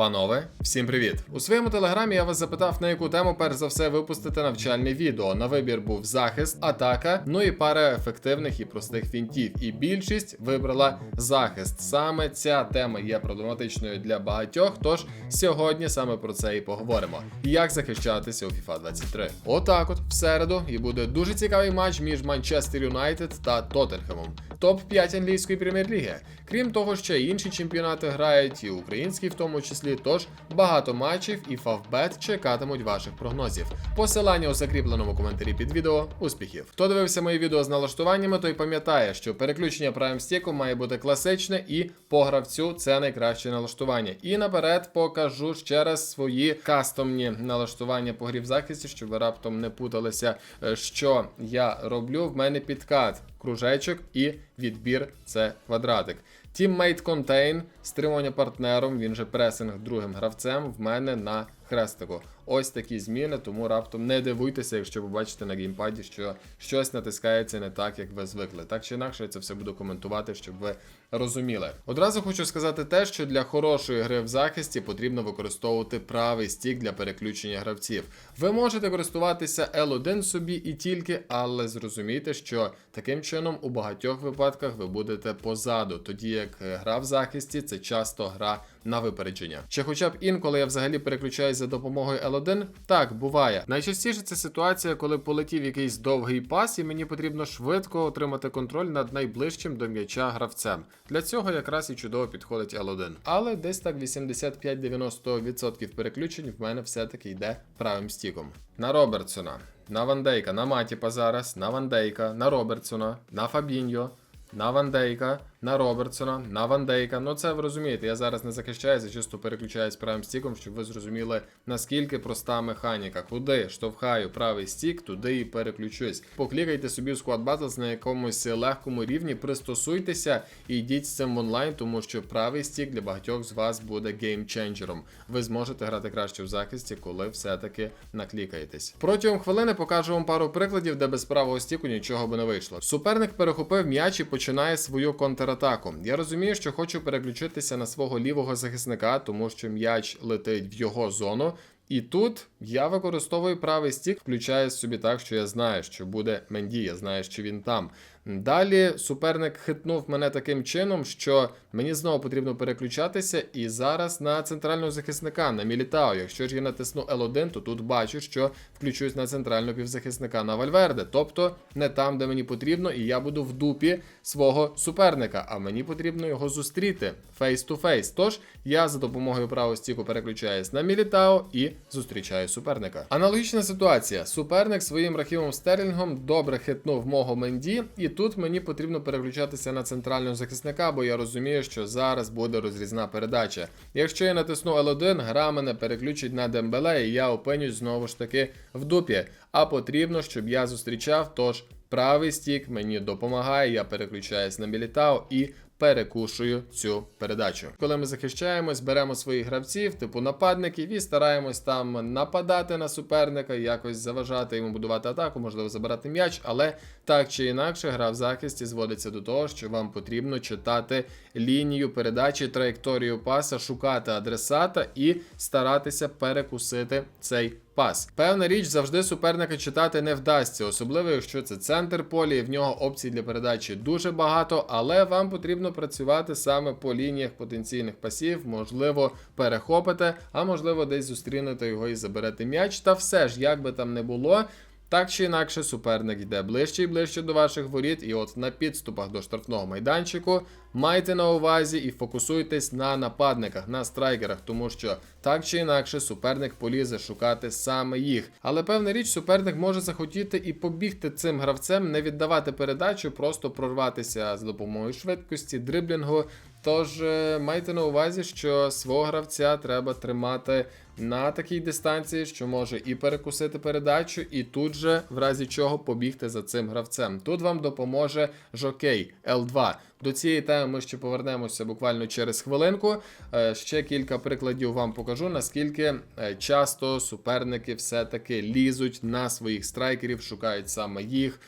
Панове, всім привіт! У своєму телеграмі я вас запитав, на яку тему перш за все випустити навчальне відео. На вибір був захист, атака, ну і пара ефективних і простих фінтів. І більшість вибрала захист. Саме ця тема є проблематичною для багатьох. Тож сьогодні саме про це і поговоримо. Як захищатися у FIFA 23. Отак, от в середу, і буде дуже цікавий матч між Манчестер Юнайтед та Тоттенхемом. Топ 5 англійської прем'єр-ліги. Крім того, ще інші чемпіонати грають, і українські в тому числі. Тож багато матчів і Фавбет чекатимуть ваших прогнозів. Посилання у закріпленому коментарі під відео. Успіхів! Хто дивився мої відео з налаштуваннями, той пам'ятає, що переключення Prime Stick має бути класичне і по гравцю це найкраще налаштування. І наперед покажу ще раз свої кастомні налаштування по грі в захисті, щоб ви раптом не путалися, е, що я роблю. В мене підкат кружечок і відбір це квадратик. Teammate Contain, стримування партнером, він же пресинг другим гравцем в мене на хрестику. Ось такі зміни, тому раптом не дивуйтеся, якщо побачите на геймпаді, що щось натискається не так, як ви звикли. Так чи інакше, я це все буду коментувати, щоб ви розуміли. Одразу хочу сказати те, що для хорошої гри в захисті потрібно використовувати правий стік для переключення гравців. Ви можете користуватися L1 собі і тільки, але зрозумійте, що таким чином у багатьох випадках ви будете позаду, тоді як гра в захисті це часто гра на випередження. Чи хоча б інколи я взагалі переключаюсь за допомогою L1? Так, буває. Найчастіше це ситуація, коли полетів якийсь довгий пас, і мені потрібно швидко отримати контроль над найближчим до м'яча гравцем. Для цього якраз і чудово підходить L1. Але десь так 85-90% переключень в мене все-таки йде правим стіком. На Робертсона, на Вандейка, на Матіпа зараз, на Вандейка, на Робертсона, на Фабіньо. На Вандейка, на Робертсона, на Вандейка. Ну це ви розумієте, я зараз не захищаюся, чисто переключаюсь правим стіком, щоб ви зрозуміли, наскільки проста механіка. Куди штовхаю правий стік, туди і переключусь. Поклікайте собі Squad Battles на якомусь легкому рівні, пристосуйтеся і йдіть з цим в онлайн, тому що правий стік для багатьох з вас буде геймченджером. Ви зможете грати краще в захисті, коли все-таки наклікаєтесь. Протягом хвилини покажу вам пару прикладів, де без правого стіку нічого би не вийшло. Суперник перехопив м'яч і починає свою контратаку. Я розумію, що хочу переключитися на свого лівого захисника, тому що м'яч летить в його зону. І тут я використовую правий стік, включаю собі так, що я знаю, що буде Менді, я знаю, що він там. Далі суперник хитнув мене таким чином, що мені знову потрібно переключатися. І зараз на центрального захисника, на Мілітао. Якщо ж я натисну L1, то тут бачу, що включусь на центрального півзахисника на Вальверде. Тобто не там, де мені потрібно, і я буду в дупі свого суперника. А мені потрібно його зустріти фейс-ту-фейс. Тож я за допомогою правого стіку переключаюсь на Мілітао і зустрічаю суперника. Аналогічна ситуація. Суперник своїм рахівом стерлінгом добре хитнув мого Менді, і тут мені потрібно переключатися на центрального захисника, бо я розумію, що зараз буде розрізна передача. Якщо я натисну L1, гра мене переключить на Дембеле, і я опинюсь знову ж таки в дупі. А потрібно, щоб я зустрічав, тож правий стік мені допомагає, я переключаюсь на Мілітау і перекушую цю передачу. Коли ми захищаємось, беремо своїх гравців, типу нападників, і стараємось там нападати на суперника, якось заважати йому будувати атаку, можливо, забирати м'яч, але так чи інакше, гра в захисті зводиться до того, що вам потрібно читати лінію передачі, траєкторію паса, шукати адресата і старатися перекусити цей. Пас. Певна річ завжди суперника читати не вдасться, особливо якщо це центр полі, і в нього опцій для передачі дуже багато, але вам потрібно працювати саме по лініях потенційних пасів, можливо, перехопите, а можливо, десь зустрінете його і заберете м'яч. Та все ж, як би там не було. Так чи інакше, суперник йде ближче і ближче до ваших воріт, і от на підступах до штрафного майданчику майте на увазі і фокусуйтесь на нападниках, на страйкерах, тому що так чи інакше суперник полізе шукати саме їх. Але певна річ, суперник може захотіти і побігти цим гравцем, не віддавати передачу, просто прорватися з допомогою швидкості, дриблінгу. Тож е, майте на увазі, що свого гравця треба тримати на такій дистанції, що може і перекусити передачу, і тут же, в разі чого, побігти за цим гравцем. Тут вам допоможе жокей L2. До цієї теми ми ще повернемося буквально через хвилинку. Е, Ще кілька прикладів вам покажу, наскільки е, часто суперники все-таки лізуть на своїх страйкерів, шукають саме їх,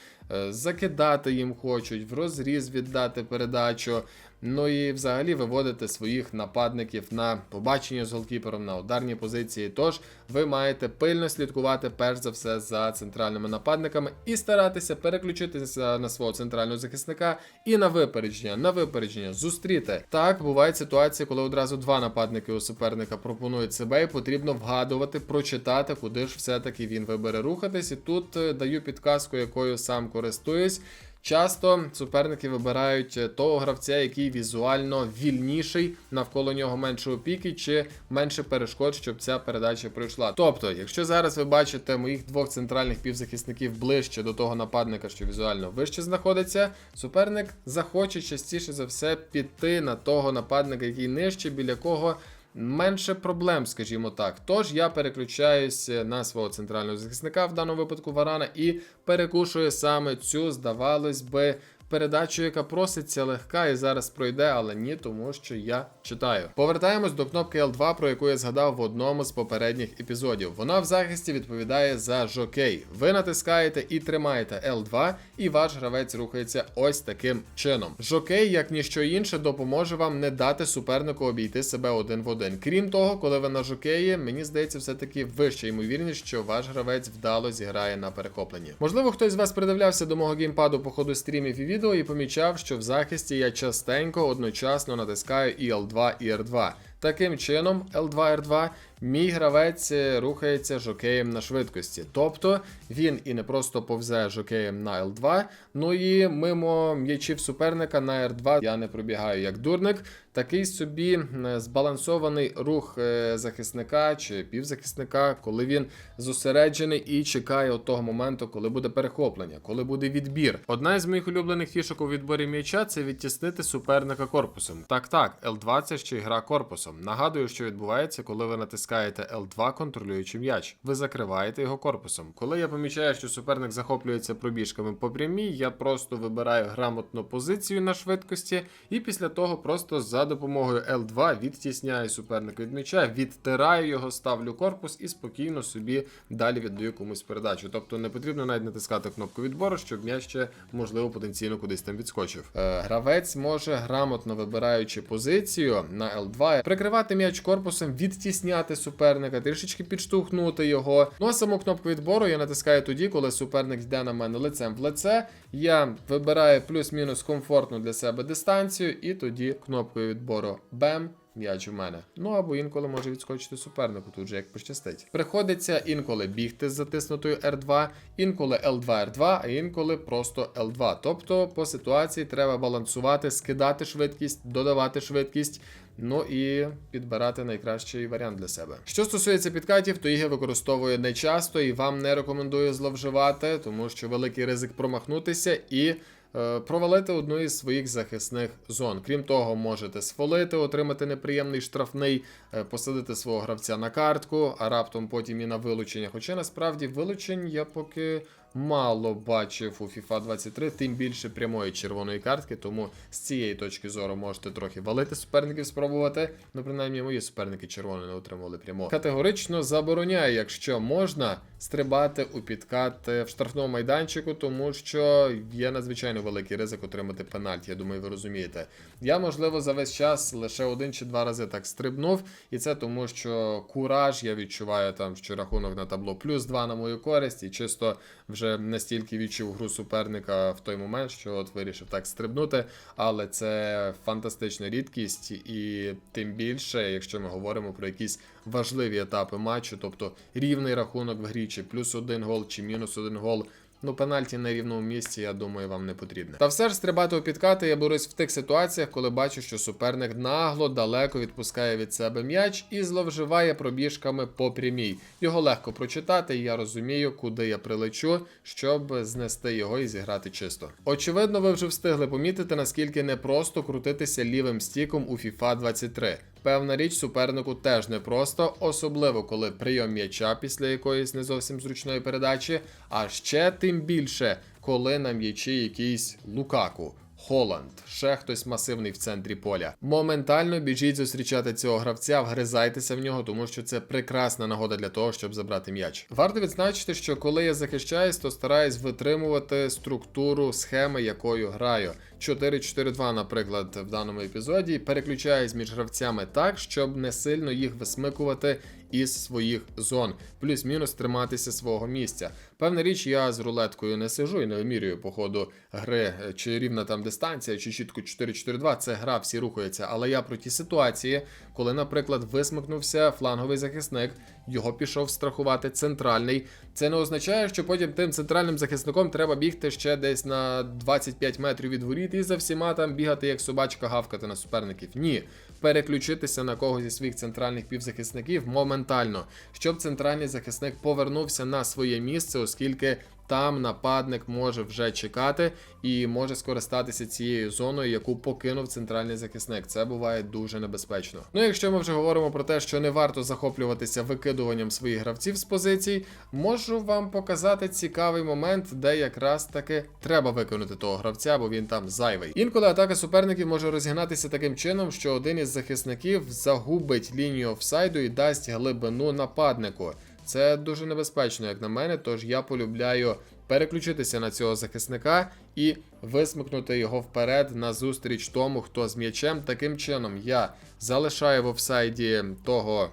закидати їм хочуть, в розріз віддати передачу. Ну і взагалі виводити своїх нападників на побачення з голкіпером на ударні позиції. Тож ви маєте пильно слідкувати перш за все за центральними нападниками і старатися переключитися на свого центрального захисника і на випередження, на випередження зустріти. Так бувають ситуації, коли одразу два нападники у суперника пропонують себе, і потрібно вгадувати, прочитати, куди ж все-таки він вибере рухатись. І тут е, даю підказку, якою сам користуюсь. Часто суперники вибирають е, того гравця, який візуально вільніший, навколо нього менше опіки чи менше перешкод, щоб ця передача пройшла. Тобто, якщо зараз ви бачите моїх двох центральних півзахисників ближче до того нападника, що візуально вище знаходиться, суперник захоче частіше за все піти на того нападника, який нижче, біля кого. Менше проблем, скажімо так. Тож я переключаюсь на свого центрального захисника, в даному випадку Варана, і перекушую саме цю, здавалось би, передачу, яка проситься легка і зараз пройде, але ні, тому що я читаю. Повертаємось до кнопки L2, про яку я згадав в одному з попередніх епізодів. Вона в захисті відповідає за жокей. Ви натискаєте і тримаєте L2, і ваш гравець рухається ось таким чином. Жокей, як ніщо інше, допоможе вам не дати супернику обійти себе один в один. Крім того, коли ви на жокеї, мені здається, все-таки вища ймовірність, що ваш гравець вдало зіграє на перехопленні. Можливо, хтось з вас придивлявся до мого геймпаду по ходу стрімів і відео і помічав, що в захисті я частенько одночасно натискаю і L2, і R2. Таким чином, L2, R2, мій гравець е, рухається жокеєм на швидкості. Тобто він і не просто повзе жокеєм на L2, ну і мимо м'ячів суперника на R2 я не пробігаю як дурник. Такий собі збалансований рух е, захисника чи півзахисника, коли він зосереджений і чекає от того моменту, коли буде перехоплення, коли буде відбір. Одна із моїх улюблених фішок у відборі м'яча це відтіснити суперника корпусом. Так, так, L2 це ще й гра корпусом. Нагадую, що відбувається, коли ви натискаєте L2, контролюючи м'яч. Ви закриваєте його корпусом. Коли я помічаю, що суперник захоплюється пробіжками по прямій, я просто вибираю грамотну позицію на швидкості, і після того просто за допомогою L2 відтісняю суперника від м'яча, відтираю його, ставлю корпус і спокійно собі далі віддаю комусь передачу. Тобто не потрібно навіть натискати кнопку відбору, щоб м'яч ще можливо потенційно кудись там відскочив. Е, гравець може грамотно вибираючи позицію на L2, прикривати м'яч корпусом, відтісняти суперника, трішечки підштовхнути його. Ну а саму кнопку відбору я натискаю тоді, коли суперник йде на мене лицем в лице. Я вибираю плюс-мінус комфортну для себе дистанцію, і тоді кнопкою відбору Бем. М'яч у мене. Ну або інколи може відскочити супернику, тут же як пощастить. Приходиться інколи бігти з затиснутою R2, інколи L2 R2, а інколи просто L2. Тобто по ситуації треба балансувати, скидати швидкість, додавати швидкість. Ну і підбирати найкращий варіант для себе. Що стосується підкатів, то їх я використовую не часто і вам не рекомендую зловживати, тому що великий ризик промахнутися і. Е, Провалити одну із своїх захисних зон. Крім того, можете сфолити, отримати неприємний штрафний, е, посадити свого гравця на картку, а раптом потім і на вилучення. Хоча насправді вилучень я поки мало бачив у FIFA 23, тим більше прямої червоної картки, тому з цієї точки зору можете трохи валити суперників, спробувати. Ну, принаймні, мої суперники червоної не отримували прямо. Категорично забороняю, якщо можна, стрибати у підкат е, в штрафному майданчику, тому що є надзвичайно великий ризик отримати пенальті. Я думаю, ви розумієте. Я, можливо, за весь час лише один чи два рази так стрибнув, і це тому, що кураж я відчуваю там, що рахунок на табло плюс 2 на мою користь, і чисто вже настільки відчув гру суперника в той момент, що от вирішив так стрибнути. Але це фантастична рідкість, і тим більше, якщо ми говоримо про якісь важливі етапи матчу, тобто рівний рахунок в грі, чи плюс один гол, чи мінус один гол. Ну, пенальті на рівному місці, я думаю, вам не потрібне. Та все ж стрибати у підкати я берусь в тих ситуаціях, коли бачу, що суперник нагло далеко відпускає від себе м'яч і зловживає пробіжками по прямій. Його легко прочитати, і я розумію, куди я прилечу, щоб знести його і зіграти чисто. Очевидно, ви вже встигли помітити, наскільки непросто крутитися лівим стіком у FIFA 23. Певна річ супернику теж непросто, особливо коли прийом м'яча після якоїсь не зовсім зручної передачі, а ще тим більше, коли на м'ячі якийсь Лукаку. Холланд, ще хтось масивний в центрі поля. Моментально біжіть зустрічати цього гравця, вгризайтеся в нього, тому що це прекрасна нагода для того, щоб забрати м'яч. Варто відзначити, що коли я захищаюсь, то стараюсь витримувати структуру схеми, якою граю. 4-4-2, наприклад, в даному епізоді, переключаюсь між гравцями так, щоб не сильно їх висмикувати із своїх зон, плюс-мінус триматися свого місця. Певна річ, я з рулеткою не сижу і не вимірюю по ходу гри, чи рівна там дистанція, чи чітко 4-4-2. Це гра, всі рухаються. Але я про ті ситуації, коли, наприклад, висмикнувся фланговий захисник, його пішов страхувати центральний. Це не означає, що потім тим центральним захисником треба бігти ще десь на 25 метрів від воріт і за всіма там бігати як собачка гавкати на суперників. Ні, переключитися на когось зі своїх центральних півзахисників моментально, щоб центральний захисник повернувся на своє місце, оскільки. Там нападник може вже чекати і може скористатися цією зоною, яку покинув центральний захисник. Це буває дуже небезпечно. Ну, якщо ми вже говоримо про те, що не варто захоплюватися викидуванням своїх гравців з позицій, можу вам показати цікавий момент, де якраз таки треба виконати того гравця, бо він там зайвий. Інколи атака суперників може розігнатися таким чином, що один із захисників загубить лінію офсайду і дасть глибину нападнику. Це дуже небезпечно, як на мене, тож я полюбляю переключитися на цього захисника і висмикнути його вперед назустріч тому, хто з м'ячем. Таким чином я залишаю в офсайді того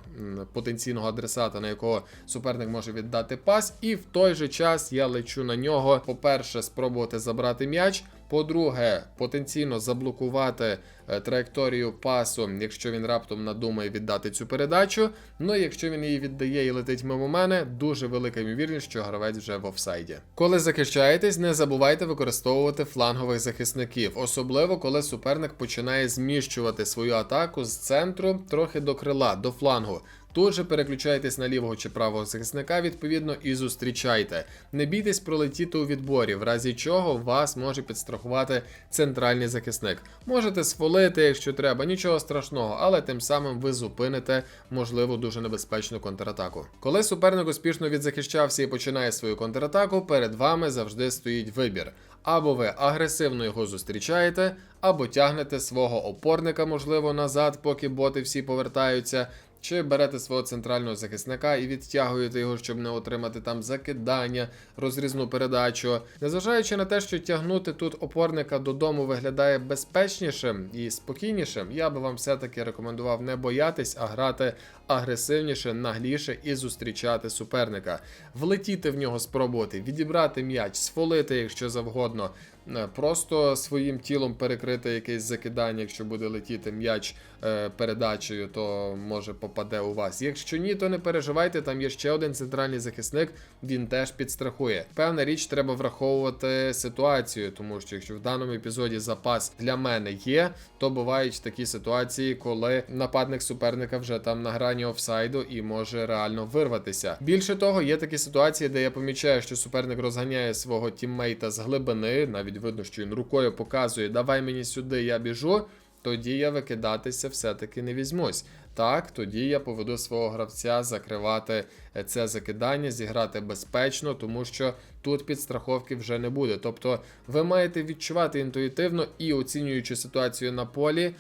потенційного адресата, на якого суперник може віддати пас, і в той же час я лечу на нього. По-перше, спробувати забрати м'яч. По-друге, потенційно заблокувати е, траєкторію пасу, якщо він раптом надумає віддати цю передачу. Ну і якщо він її віддає і летить мимо мене, дуже велика ймовірність, що гравець вже в офсайді. Коли захищаєтесь, не забувайте використовувати флангових захисників, особливо коли суперник починає зміщувати свою атаку з центру трохи до крила, до флангу. Тут же переключайтесь на лівого чи правого захисника, відповідно, і зустрічайте. Не бійтесь пролетіти у відборі, в разі чого вас може підстрахувати центральний захисник. Можете свалити, якщо треба, нічого страшного, але тим самим ви зупините можливо дуже небезпечну контратаку. Коли суперник успішно відзахищався і починає свою контратаку, перед вами завжди стоїть вибір. Або ви агресивно його зустрічаєте, або тягнете свого опорника, можливо, назад, поки боти всі повертаються. Чи берете свого центрального захисника і відтягуєте його, щоб не отримати там закидання, розрізну передачу. Незважаючи на те, що тягнути тут опорника додому виглядає безпечнішим і спокійнішим, я би вам все-таки рекомендував не боятись, а грати агресивніше, нагліше і зустрічати суперника, влетіти в нього, спробувати, відібрати м'яч, сфолити, якщо завгодно. Е, Просто своїм тілом перекрити якесь закидання, якщо буде летіти м'яч е, передачею, то може попаде у вас. Якщо ні, то не переживайте, там є ще один центральний захисник, він теж підстрахує. Певна річ, треба враховувати ситуацію, тому що якщо в даному епізоді запас для мене є, то бувають такі ситуації, коли нападник суперника вже там на грані офсайду і може реально вирватися. Більше того, є такі ситуації, де я помічаю, що суперник розганяє свого тіммейта з глибини, навіть видно, що він рукою показує, давай мені сюди, я біжу. Тоді я викидатися все-таки не візьмусь. Так, тоді я поведу свого гравця закривати е, це закидання, зіграти безпечно, тому що тут підстраховки вже не буде. Тобто ви маєте відчувати інтуїтивно і оцінюючи ситуацію на полі,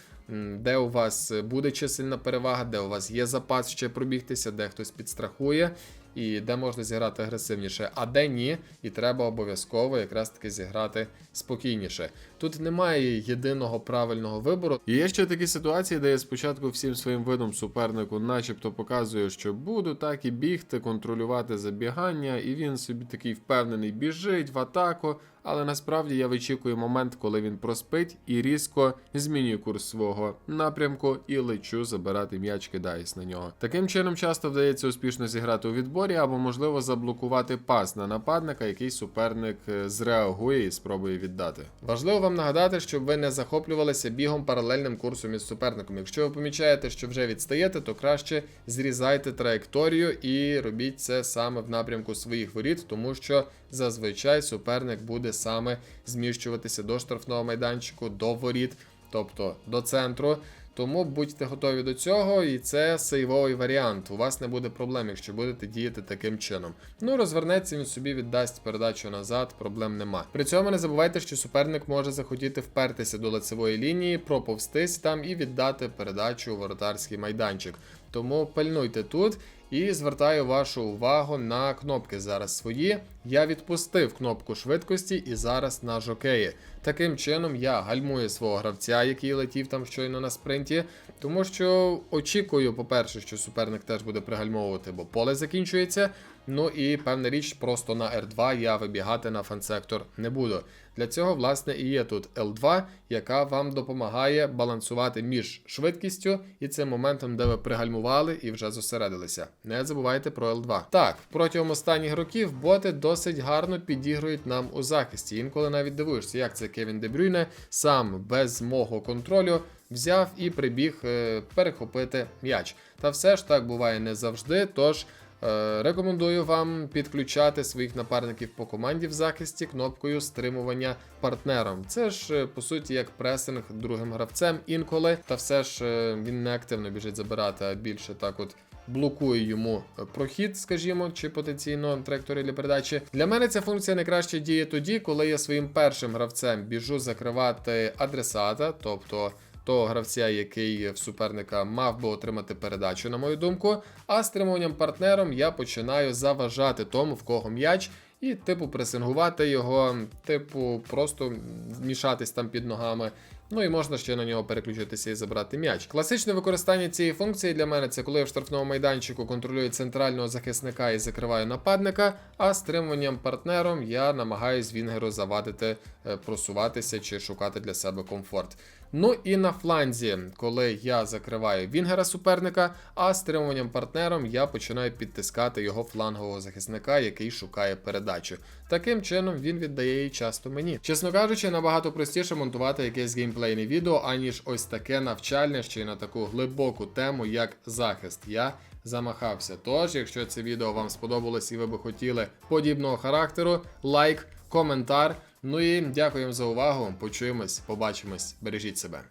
де у вас буде чисельна перевага, де у вас є запас ще пробігтися, де хтось підстрахує. І де можна зіграти агресивніше, а де ні, і треба обов'язково якраз таки зіграти спокійніше. Тут немає єдиного правильного вибору. І є ще такі ситуації, де я спочатку всім своїм видом супернику, начебто, показую, що буду так і бігти, контролювати забігання, і він собі такий впевнений біжить в атаку. Але насправді я вичікую момент, коли він проспить і різко змінюю курс свого напрямку і лечу забирати м'яч, кидаюсь на нього. Таким чином часто вдається успішно зіграти у відборі або можливо заблокувати пас на нападника, який суперник е, зреагує і спробує віддати. Важливо вам нагадати, щоб ви не захоплювалися бігом паралельним курсом із суперником. Якщо ви помічаєте, що вже відстаєте, то краще зрізайте траєкторію і робіть це саме в напрямку своїх воріт, тому що зазвичай суперник буде саме зміщуватися до штрафного майданчику, до воріт, тобто до центру. Тому будьте готові до цього, і це сейвовий варіант. У вас не буде проблем, якщо будете діяти таким чином. Ну, розвернеться, він собі віддасть передачу назад, проблем нема. При цьому не забувайте, що суперник може захотіти впертися до лицевої лінії, проповстись там і віддати передачу у воротарський майданчик. Тому пильнуйте тут. І звертаю вашу увагу на кнопки зараз свої. Я відпустив кнопку швидкості і зараз на жокеї. Таким чином я гальмую свого гравця, який летів там щойно на спринті, тому що очікую, по-перше, що суперник теж буде пригальмовувати, бо поле закінчується. Ну і певна річ, просто на R2 я вибігати на фансектор не буду. Для цього, власне, і є тут L2, яка вам допомагає балансувати між швидкістю і цим моментом, де ви пригальмували і вже зосередилися. Не забувайте про L2. Так, протягом останніх років боти досить гарно підігрують нам у захисті. Інколи навіть дивуєшся, як це Кевін Дебрюйне сам без мого контролю взяв і прибіг е, перехопити м'яч. Та все ж так буває не завжди. Тож. Е, Рекомендую вам підключати своїх напарників по команді в захисті кнопкою стримування партнером. Це ж е, по суті як пресинг другим гравцем інколи, та все ж е, він не активно біжить забирати, а більше так от. Блокує йому прохід, скажімо, чи потенційно траєкторії для передачі. Для мене ця функція найкраще діє тоді, коли я своїм першим гравцем біжу закривати адресата, тобто того гравця, який в суперника мав би отримати передачу, на мою думку. А стримуванням партнером я починаю заважати тому, в кого м'яч. І, типу, пресингувати його, типу, просто мішатись там під ногами. Ну і можна ще на нього переключитися і забрати м'яч. Класичне використання цієї функції для мене це коли я в штрафному майданчику контролюю центрального захисника і закриваю нападника, а стримуванням партнером я намагаюсь Вінгеру завадити е, просуватися чи шукати для себе комфорт. Ну і на фланзі, коли я закриваю Вінгера суперника, а стримуванням партнером я починаю підтискати його флангового захисника, який шукає передачу. Таким чином він віддає її часто мені. Чесно кажучи, набагато простіше монтувати якесь геймплейне відео, аніж ось таке навчальне ще й на таку глибоку тему, як захист. Я замахався. Тож, якщо це відео вам сподобалось і ви би хотіли подібного характеру, лайк, коментар. Ну і дякуємо за увагу. Почуємось, побачимось, бережіть себе.